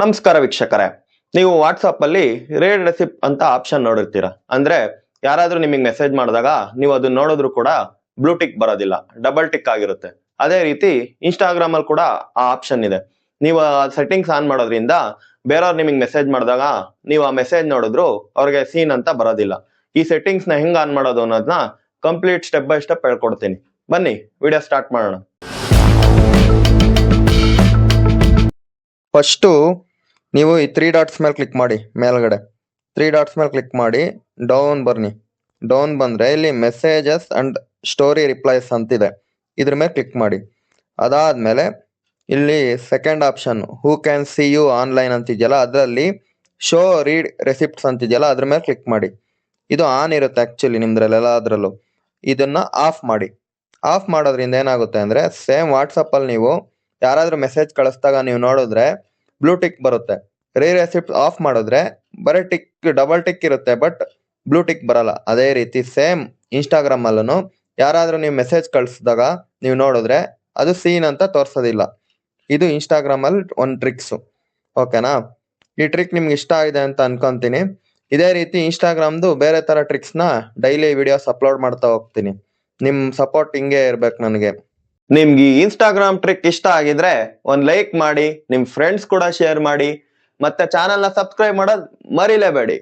ನಮಸ್ಕಾರ ವೀಕ್ಷಕರೇ. ನೀವು ವಾಟ್ಸಪ್ ಅಲ್ಲಿ ರೇಡ್ ರೆಸಿಪ್ ಅಂತ ಆಪ್ಷನ್ ನೋಡಿರ್ತೀರಾ. ಅಂದ್ರೆ ಯಾರಾದ್ರೂ ನಿಮಗೆ ಮೆಸೇಜ್ ಮಾಡಿದಾಗ ನೀವು ಅದನ್ನ ನೋಡಿದ್ರು ಕೂಡ ಬ್ಲೂ ಟಿಕ್ ಬರೋದಿಲ್ಲ ಡಬಲ್ ಟಿಕ್ ಆಗಿರುತ್ತೆ. ಅದೇ ರೀತಿ ಇನ್ಸ್ಟಾಗ್ರಾಮ್ ಅಲ್ಲಿ ಕೂಡ ಆ ಆಪ್ಷನ್ ಇದೆ. ನೀವು ಸೆಟ್ಟಿಂಗ್ಸ್ ಆನ್ ಮಾಡೋದ್ರಿಂದ ಬೇರೆಯವ್ರು ನಿಮಗೆ ಮೆಸೇಜ್ ಮಾಡಿದಾಗ ನೀವು ಆ ಮೆಸೇಜ್ ನೋಡಿದ್ರು ಅವ್ರಿಗೆ ಸೀನ್ ಅಂತ ಬರೋದಿಲ್ಲ. ಈ ಸೆಟ್ಟಿಂಗ್ಸ್ನ ಹೆಂಗ್ ಆನ್ ಮಾಡೋದು ಅನ್ನೋದನ್ನ ಕಂಪ್ಲೀಟ್ ಸ್ಟೆಪ್ ಬೈ ಸ್ಟೆಪ್ ಹೇಳ್ಕೊಡ್ತೀನಿ. ಬನ್ನಿ ವಿಡಿಯೋ ಸ್ಟಾರ್ಟ್ ಮಾಡೋಣ. ಫಸ್ಟು ನೀವು ಈ ತ್ರೀ ಡಾಟ್ಸ್ ಮೇಲೆ ಕ್ಲಿಕ್ ಮಾಡಿ, ಮೇಲ್ಗಡೆ. ತ್ರೀ ಡಾಟ್ಸ್ ಮೇಲೆ ಕ್ಲಿಕ್ ಮಾಡಿ ಡೌನ್ ಬರ್ನಿ. ಡೌನ್ ಬಂದರೆ ಇಲ್ಲಿ ಮೆಸೇಜಸ್ ಅಂಡ್ ಸ್ಟೋರಿ ರಿಪ್ಲೈಸ್ ಅಂತಿದೆ. ಇದ್ರ ಮೇಲೆ ಕ್ಲಿಕ್ ಮಾಡಿ. ಅದಾದಮೇಲೆ ಇಲ್ಲಿ second option who can see you online ಅಂತಿದೆಯಲ್ಲ, ಅದರಲ್ಲಿ ಶೋ ರೀಡ್ ರೆಸಿಪ್ಟ್ಸ್ ಅಂತಿದೆಯಲ್ಲ, ಅದ್ರ ಮೇಲೆ ಕ್ಲಿಕ್ ಮಾಡಿ. ಇದು ಆನ್ ಇರುತ್ತೆ ಆ್ಯಕ್ಚುಲಿ ನಿಮ್ದ್ರಲ್ಲಿ ಎಲ್ಲಾದ್ರಲ್ಲೂ ಇದನ್ನು ಆಫ್ ಮಾಡಿ. ಆಫ್ ಮಾಡೋದ್ರಿಂದ ಏನಾಗುತ್ತೆ ಅಂದರೆ ಸೇಮ್ ವಾಟ್ಸಪ್ಪಲ್ಲಿ ನೀವು ಯಾರಾದರೂ ಮೆಸೇಜ್ ಕಳಿಸ್ದಾಗ ನೀವು ನೋಡಿದ್ರೆ ಬ್ಲೂ ಟಿಕ್ ಬರುತ್ತೆ. ರೇರ್ ರೆಸಿಪ್ಟ್ ಆಫ್ ಮಾಡಿದ್ರೆ ಬರೀ ಟಿಕ್ ಡಬಲ್ ಟಿಕ್ ಇರುತ್ತೆ ಬಟ್ ಬ್ಲೂ ಟಿಕ್ ಬರಲ್ಲ. ಅದೇ ರೀತಿ ಸೇಮ್ ಇನ್ಸ್ಟಾಗ್ರಾಮ್ ಅಲ್ಲೂ ಯಾರಾದರೂ ನೀವು ಮೆಸೇಜ್ ಕಳಿಸಿದಾಗ ನೀವು ನೋಡಿದ್ರೆ ಅದು ಸೀನ್ ಅಂತ ತೋರಿಸೋದಿಲ್ಲ. ಇದು ಇನ್ಸ್ಟಾಗ್ರಾಮ್ ಅಲ್ಲಿ ಒಂದು ಟ್ರಿಕ್ಸು ಓಕೆನಾ ಈ ಟ್ರಿಕ್ ನಿಮ್ಗೆ ಇಷ್ಟ ಆಗಿದೆ ಅಂತ ಅನ್ಕೊಂತೀನಿ. ಇದೇ ರೀತಿ ಇನ್ಸ್ಟಾಗ್ರಾಮ್ದು ಬೇರೆ ಥರ ಟ್ರಿಕ್ಸ್ನ ಡೈಲಿ ವಿಡಿಯೋಸ್ ಅಪ್ಲೋಡ್ ಮಾಡ್ತಾ ಹೋಗ್ತೀನಿ. ನಿಮ್ಮ ಸಪೋರ್ಟ್ ಹಿಂಗೆ ಇರಬೇಕು ನನಗೆ. ನಿಮ್ಗೆ ಈ ಇನ್ಸ್ಟಾಗ್ರಾಮ್ ಟ್ರಿಕ್ ಇಷ್ಟ ಆಗಿದ್ರೆ ಒಂದ್ ಲೈಕ್ ಮಾಡಿ, ನಿಮ್ ಫ್ರೆಂಡ್ಸ್ ಕೂಡ ಶೇರ್ ಮಾಡಿ, ಮತ್ತೆ ಚಾನೆಲ್ನ ಸಬ್ಸ್ಕ್ರೈಬ್ ಮಾಡೋದ್ ಮರಿಲೇಬೇಡಿ.